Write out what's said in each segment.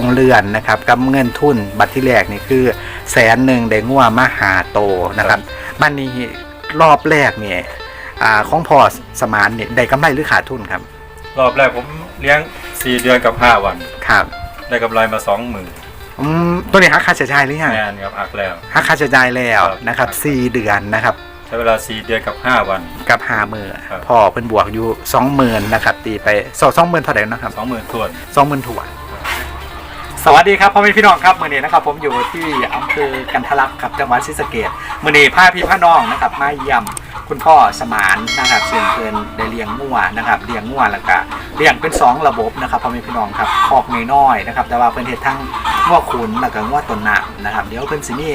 กับโรงเรือนนะครับกับเงินทุนบัตรที่แรกนี่คือแสนหนึ่งได้งัวมาหาโตนะครับบ้านนี้รอบแรกเนี่ยอ่าของพอสมานเนี่ยได้กำไรหรือขาดทุนครับ รอบแรกผมเลี้ยง 4 เดือนกับ 5 วันครับได้กำไรมา20,000อืมตัวนี้หักค่าใช้จ่ายหรือยังแน่นครับอักแล้วหักค่าใช้จ่ายแล้วครับนะครับสี่เดือนนะครับใช้เวลา 4 เดือนกับ 5 วันกับห้าหมื่นครับพอเพิ่นบวกอยู่สองหมื่นนะครับตีไปสองสองหมื่นเท่าไหร่นะครับ20,000ทวนสองหมื่นถั่วน สวัสดีครับพ่อแม่พี่น้องครับมื่อนี้นะครับผมอยู่ที่อำเภอกันทะลักครับจังหวัดศรีสะเกษมื่อนี้พาพี่พาน้องนะครับมาเยี่ยมคุณพ่อสมานนะครับซึ่งเพิ่นได้เลี้ยงงัวนะครับเลี้ยงงัวแล้วก็เลี้ยงเป็นสองระบบนะครับพ่อแม่พี่น้องครับคอกน้อยๆนะครับแต่ว่าเพิ่นเฮ็ดทั้งงัวขุนแล้วก็งัวต้นน้ำนะครับเดี๋ยวเพิ่นสิมี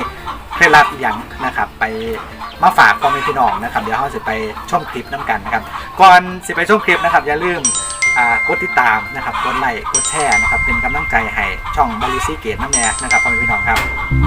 เคล็ดลับอีกอย่างนะครับไปมาฝากพ่อแม่พี่น้องนะครับเดี๋ยวเราสิไปชมคลิปน้กันนะครับก่อนสิไปชมคลิปนะครับอย่าลืม กดติดตามนะครับกดไลค์กดแชร์นะครับเป็นกำลังใจให้ช่องบาลูซี่เกตน้ำแน่นะครับพ่อแม่พี่น้องครับ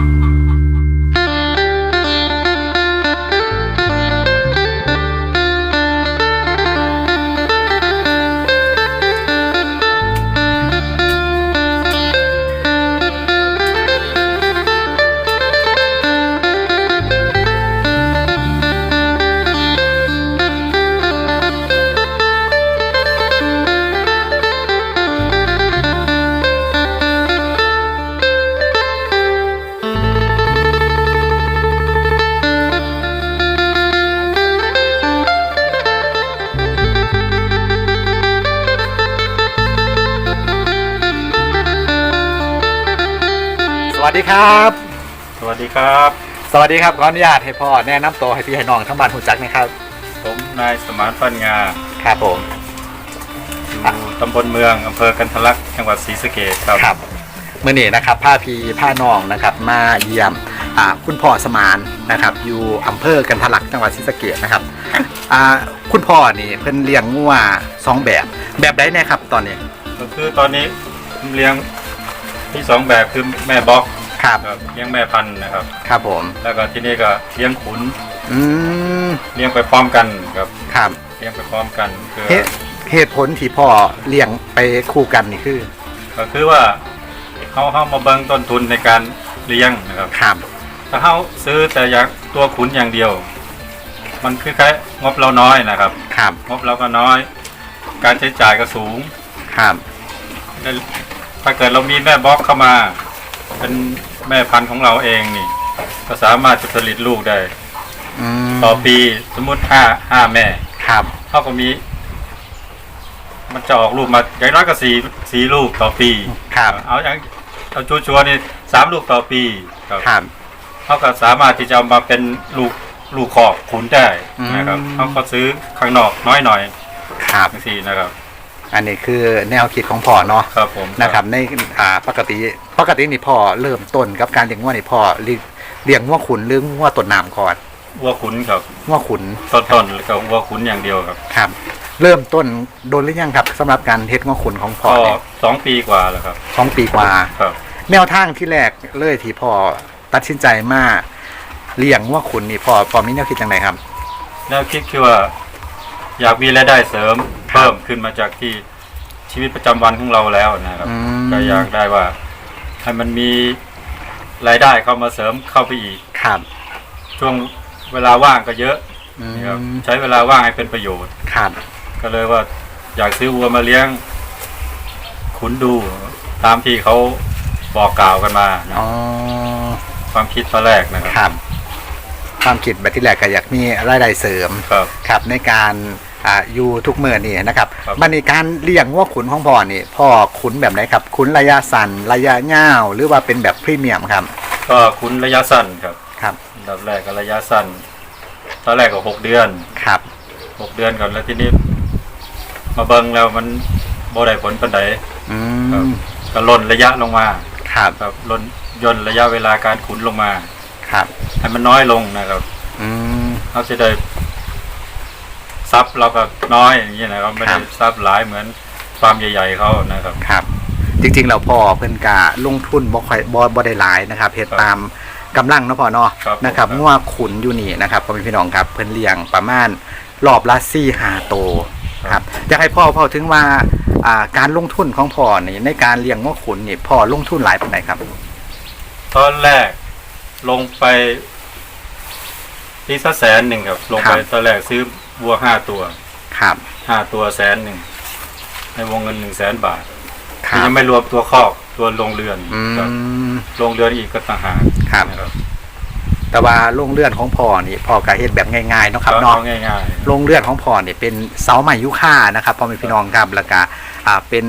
ดีครับ สวัสดีครับ สวัสดีครับขออนุญาตให้พ่อแนะนำตัวให้พี่ให้น้องทั้งบ้านหูจักนะครับ ผมนายสมานปัญญาครับผม อยู่ตำบลเมืองอำเภอกันทะลักจังหวัดศรีสะเกษครับ ครับเมื่อนี้นะครับผ้าพีผ้าน้องนะครับมาเยี่ยมอ่าคุณพ่อสมานนะครับ อยู่อำเภอกันทะลักจังหวัดศรีสะเกษนะครับอ่าคุณพ่อนี่เพิ่นเลี้ยงงัวสองแบบ แบบใดแน่ครับตอนนี้ก็คือตอนนี้ผมเลี้ยงที่สองแบบคือแม่บล็อก ครับครับเลี้ยงแม่พันธุ์นะครับ ครับผม แล้วก็ที่นี่ก็เลี้ยงขุนอืมเลี้ยงไปพร้อมกันครับครับเลี้ยงไปพร้อมกันคือเหตุเหตุผลที่พ่อเลี้ยงไปคู่กันนี่คือ ก็คือว่าเขาเขามาเบิ่งต้นทุนในการเลี้ยงนะครับครับถ้าเขาซื้อแต่อย่างตัวขุนอย่างเดียว มันคือแค่งบเราน้อยนะครับ ครับงบเราก็น้อย การใช้จ่ายก็สูงครับถ้าเกิดเรามีแม่บล็อกเข้ามา เป็นแม่พันธุ์ของเราเองนี่ ก็สามารถจะผลิตลูกได้อืมต่อปีสมมุติห้าห้าแม่ครับ เท่ากับมี มันจะออกลูกมาอย่างน้อยก็สี่สี่ลูกต่อปีครับ เอาอย่างเอาชัวร์ๆนี่สามลูกต่อปีครับครับเขาก็สามารถที่จะเอามาเป็นลูกลูกขอกขุนได้นะครับอืม เขาก็ซื้อข้างนอกน้อยหน่อยครับ บางทีนะครับ อันนี้คือแนวคิดของพ่อเนาะครับผมนะครับในอ่าปกติปกตินี่พ่อเริ่มต้นกับการเลี้ยงวัวนี่พ่อเลี้ยงเลี้ยงวัวขุนหรือวัวต้นน้ำก่อนวัวขุนครับวัวขุนต้นต้นๆแล้วก็วัวขุนอย่างเดียวครับครับ เริ่มต้นโดนหรือยังครับสำหรับการเฮ็ดวัวขุนของพ่อก็เนี่ยสองปีกว่าแล้วครับสองปีกว่าครับ แนวทางที่แรกเลยที่พ่อตัดสินใจมาเลี้ยงวัวขุนนี่พ่อพ่อมีแนวคิดยังไงครับแนวคิดคือว่า อยากมีรายได้เสริม เพิ่มขึ้นมาจากที่ชีวิตประจำวันของเราแล้วนะครับ อืม ก็อยากได้ว่าให้มันมีรายได้เข้ามาเสริมเข้าไปอีก ครับช่วงเวลาว่างก็เยอะอืมนะครับใช้เวลาว่างให้เป็นประโยชน์ ครับก็เลยว่าอยากซื้อวัวมาเลี้ยง ขุนดูตามที่เขาบอกกล่าวกันมานะอ๋อความคิดตอนแรกนะครับครับ ความคิดแบบที่แรกก็อยากมีรายได้เสริม ครับ ครับในการ อ่าอยู่ทุกเมื่อนี่นะครับครับมันในการเลี้ยงว่าขุนของพ่อนี่พ่อขุนแบบไหนครับ ขุนระยะสั้นระยะยาวหรือว่าเป็นแบบพรีเมียมครับก็ขุนระยะสั้นครับครับอันดับแรกก็ระยะสั้นตอนแรกก็หกเดือนครับหกเดือนก่อนแล้วทีนี้มาเบิ่งแล้วมันบ่ได้ผลปานใดอืครับมก็ล่นระยะลงมาครับครับล่นย่นระยะเวลาการขุนลงมา ครับให้มันน้อยลงนะครับอืมเขาจะได้ ซับเราก็น้อยอย่างนี้นะครับไม่ครัได้บซับหลายเหมือนฟาร์มใหญ่ ๆเขานะครับครับ จริงๆแล้วพ่อเพิ่นกะลงทุนบ่ค่อยบ่บ่ได้หลายนะครับเฮ็ดครับตามกำลังเนาะพ่อเนาะครับนะครับผมครับงัวขุนอยู่นี่นะครับพ่อแม่พี่น้องครับเพิ่นเลี้ยงประมาณรอบละ4-5โตวครับอยากให้พ่อพ่อถึงว่าอ่าการลงทุนของพ่อนี่ในการเลี้ยงงวขุนนี่พ่อลงทุนหลายปานไหนครับ ตอนแรกลงไปปีสักแสนหนึ่งครับลงไปครับตอนแรกซื้อ วัวห้าตัวครับห้าตัวแสนหนึ่งในวงเงินหนึ่งแสนบาทครัที่บยังไม่รวมตัวคอกตัวโรงเรือนอืครับมโรงเรือนอีกก็ต่างหากครับนะครับแต่ว่าโรงเรือนของพ่อนี่พ่อก็เฮ็ดแบบง่ายๆเนาะครับก็เนาะเอาง่ายโรงเรือนของพ่อเนี่ยเป็นเสาไม้ยุค่านะครับพ่อแม่พี่น้องครับแล้วก็อ่าเป็น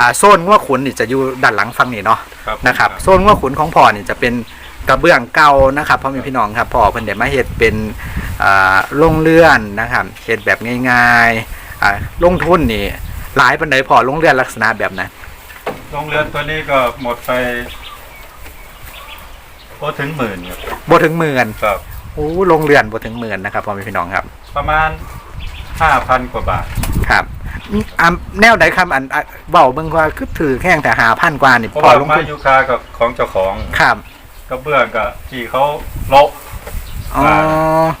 อ่าโซนงัวขุนนี่จะอยู่ด้านหลังฝั่งนี้เนาะๆครับนะครับโซนงัวขุนของพ่อนี่จะเป็นกระเบื้องเก่านะครับพ่อแม่พี่น้องครับพ่อเพิ่นได้มาเฮ็ดเป็น อ่าโรงเรือนนะครับเฮ็ดแบบง่ายๆอ่าลงทุนนี่หลายปานใดพ่อโรงเรือนลักษณะแบบนั้นโรงเรือนตัวนี้ก็หมดไปก็ถึงหมื่นครับบ่ถึงหมื่นครับโอ้โรงเรือนบ่ถึงหมื่นนะครับพ่อแม่พี่น้องครับ ประมาณห้าพันกว่าบาทครับอืมอ่าแนวใดคำอันอะเว้าเบิ่งว่าคือถือแค่แต่5,000กว่านี่เพราะพ่อว่าลงไม้ทุนยูคากับของเจ้าของครับกระเบื้องกับที่เขาโละ อ๋อ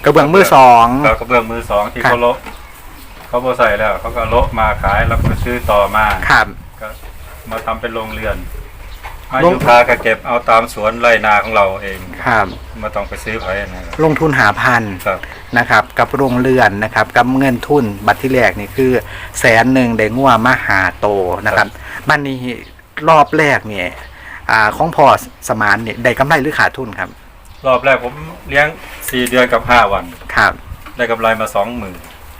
กระเบื้องมือสองกับกระเบื้องมือสองที่ครับเขาโละเขาบอใส่แล้ว เขาก็โละมาขายแล้วก็ซื้อต่อมาครับก็มาทำเป็นโรงเรือนไม้โรงยูคาก็เก็บเอาตามสวนไร่นาของเราเองครับไมาต้องไปซื้อไผนะครับลงทุนหาพันครับนะครับ กับโรงเรือนนะครับ กับเงินทุนบัตรที่แรกนี่คือแสนหนึ่งได้งัวมาหาโตนะครับบันนี้รอบแรกเนี่ยอ่าของพอสมานเนี่ยได้กำไรหรือขาดทุนครับ รอบแรกผมเลี้ยงสี่เดือนกับห้าวัน ครับได้กำไรมาสองหมื่น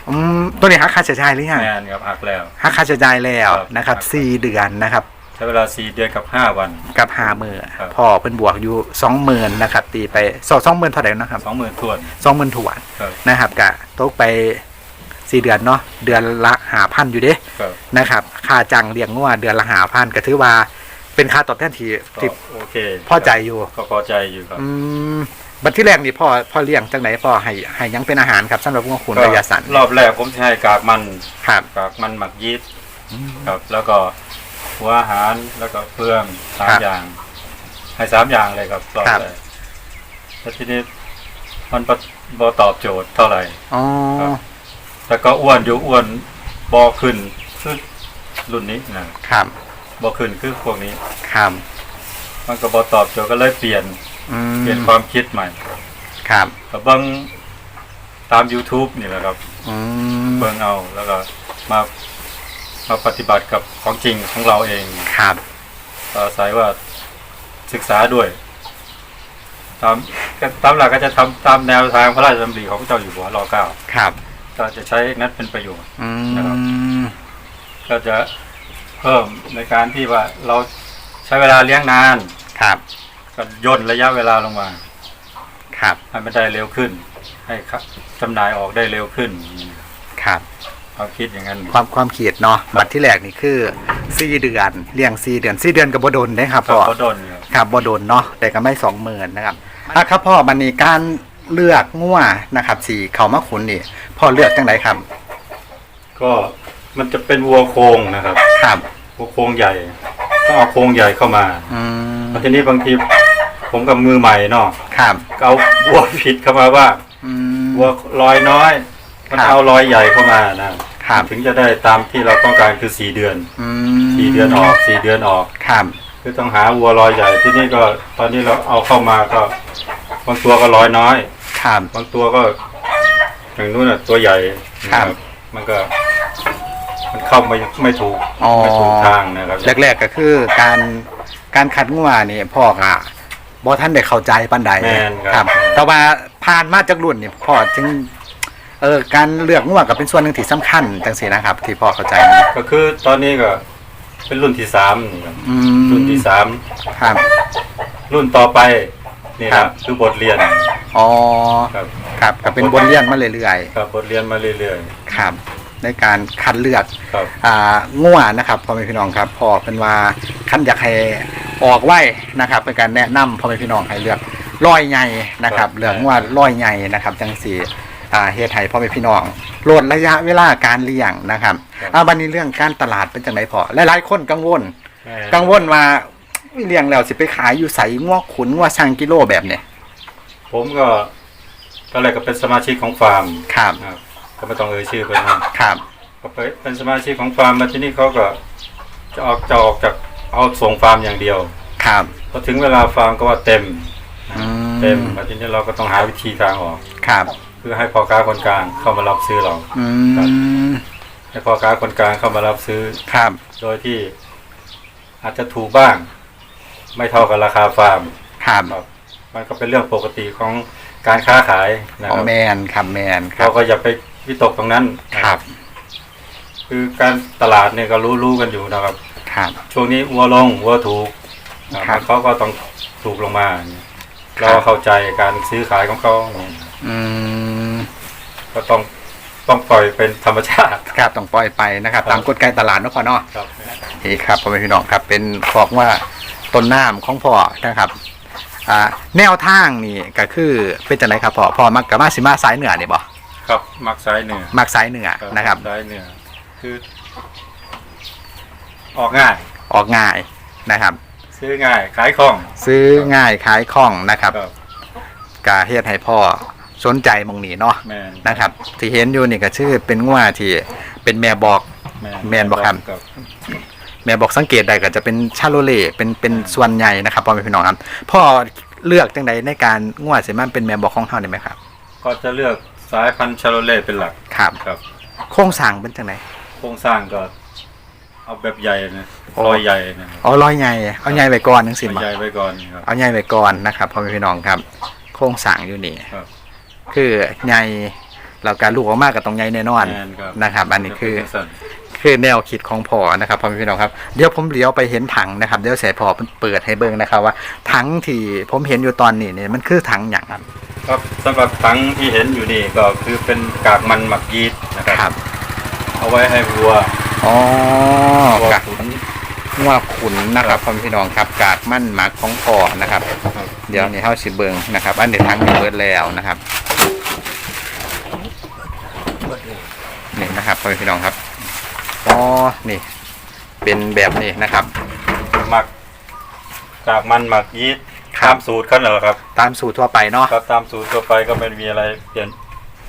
อืมตัวนี้หักค่าใช้จ่ายหรือยังแมนครับหักแล้ว หักค่าใช้จ่ายแล้วครับนะครับครับสี่เดือนนะครับ ใช้เวลาสี่เดือนกับห้าวัน กับหามือครับ พอเป็นบวกอยู่สองหมื่นนะครับตีไปสองสองหมื่นเท่าไหร่นะครับสองหมื่นทวนสองหมื่นถวนครับนะครับกะตกไปสี่เดือนเนาะเดือนละหาพันอยู่เด้ครับนะครับค่าจังเลี้ยงงัวเดือนละหาพันก็ถือว่า เป็นค่าตอบแทนที่ก็ที่โอเคพอใจอยู่ ก็พอใจอยู่ครับ อืมบัดที่แรกนี่พ่อพ่อเลี้ยงจังไหนพ่อให้ให้หยังเป็นอาหารครับสำหรับงัวขุนระยะสั้นรอบแรกผมจะให้กากมันครับ กากมันหมักยีสต์ครับ แล้วก็หัวอาหารแล้วก็เฟืองสามครับอย่าง ให้สามอย่างเลยครับรอบครับ แรกแล้วทีนี้มันปะบอตอบโจทย์เท่าไหร่ อ๋อครับ แต่ก็อ้วนอยู่อ้วนบอขึ้นคือรุ่นนี้นะครับ บอขึ้นคือพวกนี้ ครับ มันก็บอตอบโจทย์ก็เลยเปลี่ยนอืมเปลี่ยนความคิดใหม่ครับก็เบิ้งตาม YouTube นี่แหละครับ อืมเบิ้งเอาแล้วก็มามาปฏิบัติกับของจริงของเราเองครับอาศัยว่าศึกษาด้วย ตามก็ตามหลักก็จะทำตามแนวทางพระราชดำริของพระเจ้าอยู่หัวรอเก้าครับ ก็จะใช้นั้นเป็นประโยชน์ อืนะครับมก็จะ เพิ่มในการที่ว่าเราใช้เวลาเลี้ยงนานครับก็ย่นระยะเวลาลงมาครับให้มันได้เร็วขึ้น ให้ครับจำหน่ายออกได้เร็วขึ้นครับความคิดอย่างนั้น ความความขีดเนาะบัตรที่แรกนี่คือสี่เดือนเลี้ยงสี่เดือนสี่เดือนกับบโดนได้ครับก็พ่อก็ดนครับครับบโดนเนาะแต่ก็ไม่สองหมื่นนะครับอะครับพ่อมันนี่การเลือกงัวนะครับสีเขามาขุนนี่พ่อเลือกจังไดครับ ก็มันจะเป็นวัวโครงนะครับครับวัว โครงใหญ่ต้องเอาโครงใหญ่เข้ามาอืมแล้วทีนี้บางทีผมกับมือใหม่เนาะครับก็เอาวัวผิดเข้ามาว่าอืม วัวลอยน้อย มันครับเอาลอยใหญ่เข้ามานะครับ ถึงจะได้ตามที่เราต้องการคือสี่เดือนอืมสี่เดือนออกสี่เดือนออก ครับคือต้องหาวัวลอยใหญ่ที่นี่ก็ตอนนี้เราเอาเข้ามาก็บางตัวก็ลอยน้อย ครับ บางตัวก็อย่างนู้นน่ะตัวใหญ่ครับนะมันก็ มันเข้าไม่ไม่ถูกอ๋อ ไม่ถูกทางนะครับแรกๆก็คือการการคัดงัวนี่พ่อก็บ่ท่านได้เข้าใจปานใดแม่นคครัรับ บ แต่ว่าผ่านมาจากรุ่นนี่พ่อจึงเออการเลือกงัวก็เป็นส่วนหนึ่งที่สำคัญจังซี่นะครับ ที่พ่อเข้าใจนะก็คือตอนนี้ก็เป็นรุ่นที่สามนี่ครับอืมรุ่นที่สามครับ รุ่นต่อไปนี่ครันะบคือบทเรียนอ๋อครับครับก็เป็นบทเรียนมาเรื่อยครับบทเรียนมาเรื่อยๆครับ ในการคัดเลือกๆครับอ่างัวนะครับพ่อแม่พี่น้องครับพ่อเป็นว่าคันอยากให้ออกไว้นะครับเป็นการแนะนำพ่อแม่พี่น้องให้เลือกร้อยใหญ่นะครับเลือกงัวร้อยใหญ่นะครับจังสีอ่าเฮ็ดให้พ่อแม่พี่น้องลดระยะเวลาการเลี้ยงนะครับอ่าบัดนี้เรื่องการตลาดเป็นจังไดพอหลายๆคนกังวล แม่กังวลว่าอุ๊ยเลี้ยงแล้วสิไปขายอยู่ใสงัวขุนงัวช่างกิโลแบบเนี้ยผมก็ตอนแรกก็เป็นสมาชิกของฟาร์มครับครับ ก็ไม่ต้องเอ่ยชื่อเพิ่นนะครับ ก็ไปเป็นสมาชิกของฟาร์มมาที่นี่เขาก็จะออกจะออกจากเอาส่งฟาร์มอย่างเดียวครับพอถึงเวลาฟาร์มก็ว่าเต็ม อืเต็มมาทีนี้เราก็ต้องหาวิธีทางออก ครับเพื่อให้พ่อค้าคนกลางเข้ามารับซื้อเรา อืมให้พ่อค้าคนกลางเข้ามารับซื้อ ครับโดยที่อาจจะถูกบ้าง ไม่เท่ากับราคาฟาร์มครับครับมันก็เป็นเรื่องปกติของการค้าขายนะอ๋คอรับแมนครับแมนครัเราบก็อย่าไป วิตกตรงนั้นนะครับ คือการตลาดเนี่ยก็รู้รู้กันอยู่นะครับ ครับ ช่วงนี้วัวลงวัวถูกอ่าครับเขาก็ต้องถูกลงมาครับเราเข้าใจการซื้อขายของเขาอืมก็ต้องต้องปล่อยเป็นธรรมชาติครับต้องปล่อยไปนะครับครับตามกฎการตลาดเนาะพ่อเนาะครับนี่ครับพ่อแม่พี่น้องครับ เป็นบอกว่าต้นน้ำของพ่อนะครับอ่าแนวทางนี่ก็คือเป็นจังไรครับพ่อพ่อมักกับมาสิมาสายเหนือนี่บ่ ครับมักสายเหนือมักสายเหนือนะครับสายเหนือคือ ออกง่าย ออกง่ายนะครับ ซื้อง่ายขายคล่อง ซื้อง่ายขายคล่องนะครับครับกาเฮ็ดให้พ่อสนใจหมองนี้เนาะแมนนะครับ ที่เห็นอยู่นี่ก็ชื่อเป็นงัวที่เป็นแม่บอกแม่นบ่ครับแม่บอกสังเกตได้ก็จะเป็นชาโลเล่เป็นเป็นส่วนใหญ่นะครับพ่อแม่พี่น้องครับพ่อเลือกจังใดในการงัวสิมันเป็นแม่บอกของเฮาได้ไหมครับ ก็จะเลือก สายพันธุ์ชาโลเล่เป็นหลักครับ ครับ โครงสร้างเป็นจังไดโครงสร้างก็ เอาแบบใหญ่นะโอ้รอยใหญ่นะอ๋อร้อยใหญ่เอาใหญ่ไว้ก่อนจังซี่เอาบ่ใหญ่ไว้ก่อนครับ เอาใหญ่ไว้ก่อนนะครับพ่อแม่พี่น้องครับ โครงสร้างอยู่นี่ครับ คือใหญ่แล้วการลูกออกมาก็ต้องใหญ่แน่นอนแม่นครับ นะครับ อันนี้คือจะเป็นจังซั่นคือแนวคิดของพ่อนะครับพ่อแม่พี่น้องครับเดี๋ยวผมเลี้ยวไปเห็นถังนะครับเดี๋ยวเสียพ่อเปิดให้เบิ่งนะครับว่าถังที่ผมเห็นอยู่ตอนนี้เนี่ยมันคือถังอย่างครับ ครับสำหรับถังที่เห็นอยู่นี่ก็คือเป็นกากมันหมักยีสต์นะครับ ครับ เอาไว้ให้วัวอ๋อวัวกากขุน งัวขุนนะครับพ่อแม่พี่น้องครับกากมั่นหมักของพ่อนะครับ ครับ เดี๋ยวนี้เฮาสิเบิ่งนะครับ อันนี้ถังนี้เบิดแล้วนะครับนี่นะครับพ่อแม่พี่น้องครับอ๋อนี่ เป็นแบบนี้นะครับ หมักกากมันหมักยีสต์ครับ ตามสูตรเขาเหรอครับ ตามสูตรทั่วไปเนาะครับตามสูตรทั่วไปก็ไม่มีอะไรเปลี่ยน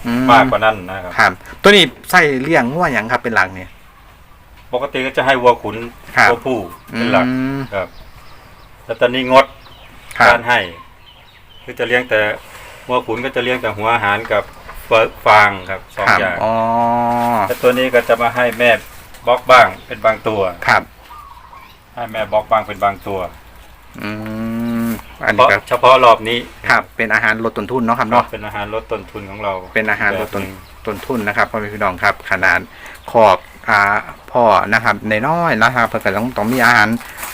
อืมากกว่านั้นนะครับครับ ตัวนี้ใส่เลี้ยงงัวหยังครับเป็นหลักเนี่ย ปกติก็จะให้วัวขุนครับวัวผู้เป็นหลักอืมครับแล้วตอนนี้งดครับการให้คือจะเลี้ยงแต่วัวขุนก็จะเลี้ยงแต่หัวอาหารกับฟางครับสองครับอย่างอ๋อแต่ตัวนี้ก็จะมาให้แม่บล็อกบ้างเป็นบางตัวครับ ให้แม่บล็อกบ้างเป็นบางตัว อืม อันเพนี้ราะก็เฉพาะรอบนี้ครับเป็นอาหารลดต้นทุนเนาะครับเนาะเนาะเป็นอาหารลดต้นทุนของเรา เป็นอาหารลดต้นแบบหงต้นทุนนะครับพ่อแม่พี่น้องครับขนาดขอบอ่าพ่อนะครับในน้อยๆนะครับเพื่อต้องต้องมีอาหาร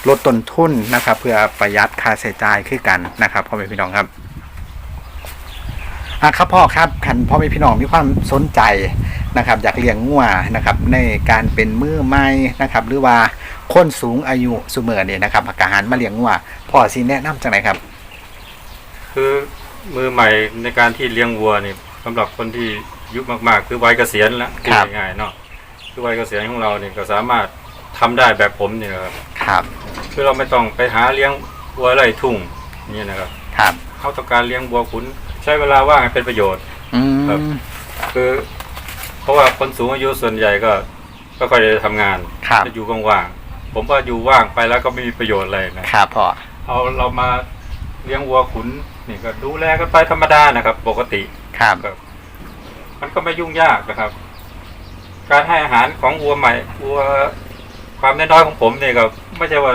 ลดต้นทุนนะครับ เพื่อประหยัดค่าใช้จ่ายคือกันนะครับพ่อแม่พี่น้องครับอะครับพ่อครับคันพ่อแม่พี่น้องมีความสนใจนะครับ อยากเลี้ยงงัวนะครับ ในการเป็นมือใหม่นะครับ หรือว่า คนสูงอายุสุเมอเนี่ยนะครับอาหารมาเลี้ยงงัวพ่อสิแนะนำจังไหนครับ คือมือใหม่ในการที่เลี้ยงวัวนี่สำหรับคนที่อายุมากๆ คือวัยเกษียณแล้วครับพูดง่ายๆเนาะคือวัยเกษียณของเราเนี่ยก็สามารถทำได้แบบผมเนี่ยครับครับคือเราไม่ต้องไปหาเลี้ยงวัวไร่ทุ่งนี่นะครับครับเขาต้องการเลี้ยงวัวขุนใช้เวลาว่างให้เป็นประโยชน์อืครับมคือ เพราะว่าคนสูงอายุส่วนใหญ่ก็ก็ค่อยได้ทำงานครับจะอยู่ว่างๆ ผมว่าอยู่ว่างไปแล้วก็ไม่มีประโยชน์อะไรนะครับพ่อเอาเรามาเลี้ยงวัวขุนนี่ก็ดูแลกันไปธรรมดานะครับ ปกติครับครับมันก็ไม่ยุ่งยากนะครับ การให้อาหารของวัวใหม่วัวความน้อยๆของผมเนี่ยก็ไม่ใช่ว่า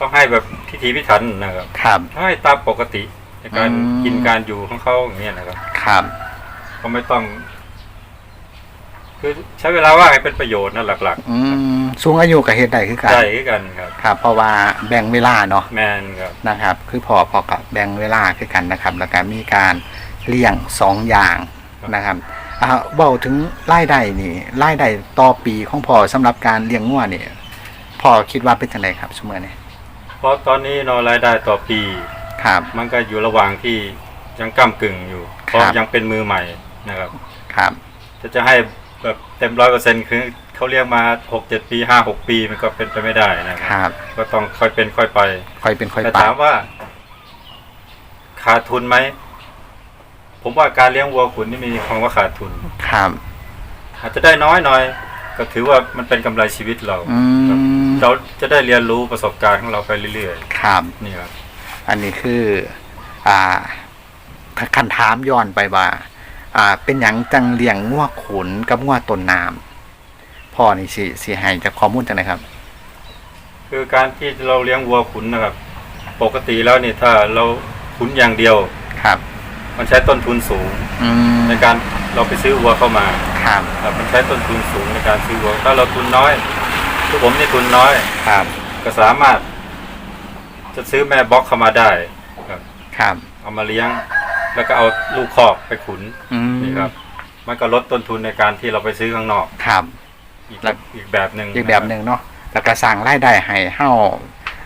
ต้องให้แบบพิถีพิถันนะครับครับให้ตามปกติในการอืมกินการอยู่ของเขาอย่างเงี้ยนะครับ ครับ ก็ไม่ต้อง คือใช้เวลาว่างให้เป็นประโยชน์นะหลักอืมสูงอายุกับเฮ็ดได้คือๆกัน ใช่คือกันครับ ครับเพราะว่าแบ่งเวลาเนาะแมนครับ นะครับ คือพอพอกับแบ่งเวลาคือกันนะครับ แล้วก็มีการเลี้ยงสองอย่างนะครับอ่าเว้าถึงรายได้นี่รายได้ต่อปีของพ่อสำหรับการเลี้ยงงัวนี่พ่อคิดว่าเป็นจังไดครับสมมตินี่เพราะตอนนี้เนอรายได้ต่อปี ครับ มันก็อยู่ระหว่างที่ยังก้ากึ่งอยู่ เพราะครับ ยังเป็นมือใหม่นะครับ ครับ จะจะให้ แบบเต็มร้อยเปอร์เซ็นต์คือเขาเรียกมาหกเจ็ดปีห้าหกปีมันก็เป็นไปไม่ได้นะคครับรับ ก็ต้องค่อยเป็นค่อยไป ค่อยเป็นค่อยแต่ไปถามว่า ขาดทุนไหม ผมว่าการเลี้ยงวัวขุนนี่มีคำว่าขาดทุน ครับ อาจจะได้น้อยหน่อย ก็ถือว่ามันเป็นกำไรชีวิตเรา อืมเราจะได้เรียนรู้ประสบการณ์ของเราไปเรื่อยครับ ๆนี่ครับ อันนี้คือ อ่าคันถามย้อนไปว่า อ่าเป็นหยังจังเลี้ยงงัวขุนกับงัวต้นน้ำพ่อนี่สิสิให้จากข้อมูลจังไดครับ คือการที่เราเลี้ยงวัวขุนนะครับ ปกติแล้วนี่ถ้าเราขุนอย่างเดียวครับ มันใช้ต้นทุนสูงอืมในการเราไปซื้อวัวเข้ามาครับครับมันใช้ต้นทุนสูงในการซื้อวัว ถ้าเราทุนน้อยคือผมนี่ทุนน้อย ครับก็สามารถ จะซื้อแม่บล็อกเข้ามาได้ครับ ครับ เอามาเลี้ยง แล้วก็เอาลูกคอกไปขุนอืมนี่ครับ มันก็ลดต้นทุนในการที่เราไปซื้อข้างนอกครับ อีกแล้ว อีกแบบหนึ่งอีกแบบหนึ่งเนาะแล้วก็สร้างรายได้ให้เฮา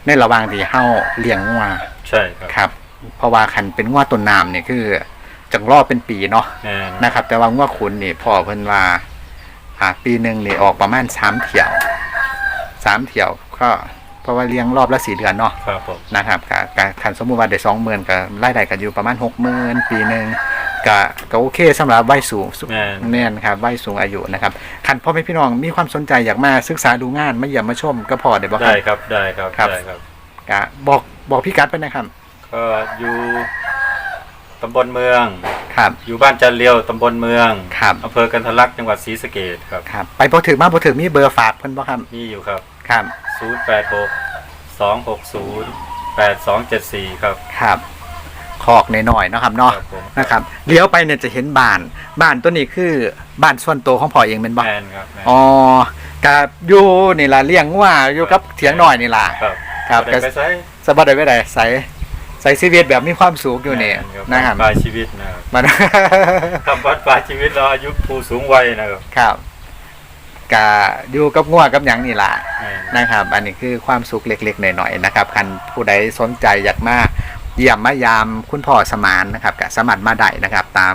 ในระหว่างที่เฮาเลี้ยงงัวใช่ครับครับ เพราะว่าคันเป็นงัวต้นน้ำเนี่ยคือจังรอเป็นปีเนาะแน่นนะครับ แต่ว่างัวขุนนี่พ่อเพิ่นว่าอ่าปีหนึ่งนี่ออกประมาณสามเที่ยวสามเที่ยวก็เพ ราะว่าเลี้ยงรอบละสี่เดือนเนาะครับผมนะครับกกคันสมมุติว่าได้สองหมื่นก็รายได้ก็อยู่ประมาณหกหมื่นปีหนึ่งก็ก็โอเคสำหรับวัยสูงสุแน่นแน่นครับวัยสูงอายุนะครับคันพ่อแม่พี่น้องมีความสนใจอยากมาศึกษาดูงานมาเยี่ยมมาชมก็พอได้บ่คได้รับครับได้ครับครับได้ครับก็บอกบอกพี่กัดไปนะครับก็อยู่ตำบลเมืองครับอยู่บ้านจันเลียวตำบลเมืองครับอำเภอกันทะลักจังหวัดศรีสะเกษครับครับไปบ่ถึงมาบ่ถึงมีเบอร์ฝากเพิ่นบ่ครับมีอยู่ครับ ครับ086 260 8274ครับ ครับคอกหน่อยๆเนาะครับเนาะครับผม นะครับเลี้ยวไปเนี่ยจะเห็นบ้าน บ้านตัวนี้คือบ้านส่วนตัวของพ่อเองเป็นบ่แมนครับแมนอ๋อกับอยู่นี่ล่ะเลี้ยงว่าอยู่กับเถียงหน่อยนี่ล่ะ ครับครับได้ไปใช้สบายได้ไว้ได้ใส่ใส่ชีวิตแบบมีความสุขอยู่นี่แม่นะครับปลายชีวิตนะครับมัน คำวัดปลายชีวิตเราอายุผู้สูงวัยนะครับ ครับ กะอยู่กับงัวกับหยังนี่ล่ะแม่นนะครับ อันนี้คือความสุขเล็กๆหน่อยๆนะครับคันผู้ใดสนใจอยากมาเยี่ยมมายามคุณพ่อสมานนะครับก็สามารถมาได้นะครับ ตาม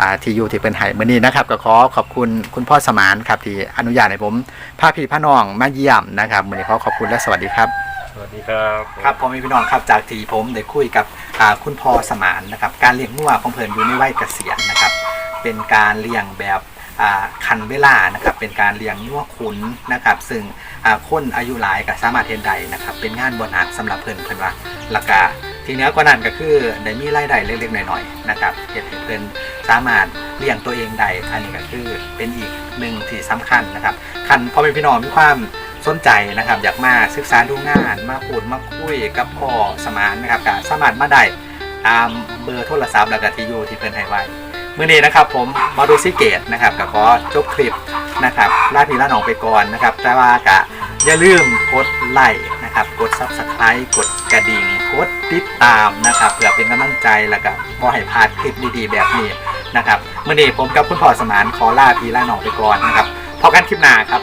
อ่าที่อยู่ที่เป็นไห้มื้อนี้นะครับ ก็ขอขอบคุณคุณพ่อสมานครับที่อนุญาตให้ผมพาพี่พาน้องมาเยี่ยมนะครับมื้อนี้ขอขอบคุณและสวัสดีครับสวัสดีครับครับผมมีพี่น้องครับจากที่ผมได้คุยกับอ่าคุณพ่อสมานนะครับ การเลี้ยงงัวของเพิ่นอยู่ในวัยเกษียณนะครับ เป็นการเลี้ยงแบบอ่า คันเวลานะครับเป็นการเลี้ยงงัวขุนนะครับ ซึ่งคนอายุหลายก็สามารถเฮ็ดได้นะครับเป็นงานโบนัสสำหรับเพิ่อนเพิ่อนว่าล้วก็ทีเหนี้กว่านั้นก็คือได้มีรายได้เล็กๆหน่อยๆนะครับเฮ็ดให้เพิ่อนสามารถเลี้ยงตัวเองได้อันนี้ก็คือเป็นอีกหนึ่งที่สำคัญนะครับคันพ่อแม่พี่น้องมีความสนใจนะครับ อยากมาศึกษาดูงานมาพูดมาคุยกับพ่อสมานนะครับก็สามารถมาได้ตามเบอร์โทรศัพท์แล้วก็ที่อยู่ที่เพิ่อนให้ไว้ มื่อนี้นะครับผมมาดูซิเกตนะครับกับขอจบคลิปนะครับลาพี่ลาหนองไปก่อนนะครับ แต่ว่ากะอย่าลืมกดไลค์นะครับ กด Subscribe กดกระดิ่ง กดติดตามนะครับเพื่อเป็นกำลังใจแล้วก็บ่ให้พลาดคลิปดีๆ แบบนี้นะครับเมื่อนี้ผมกับคุณพ่อสมานขอลาพี่ลาหนองไปก่อนนะครับพบกันคลิปหน้าครับ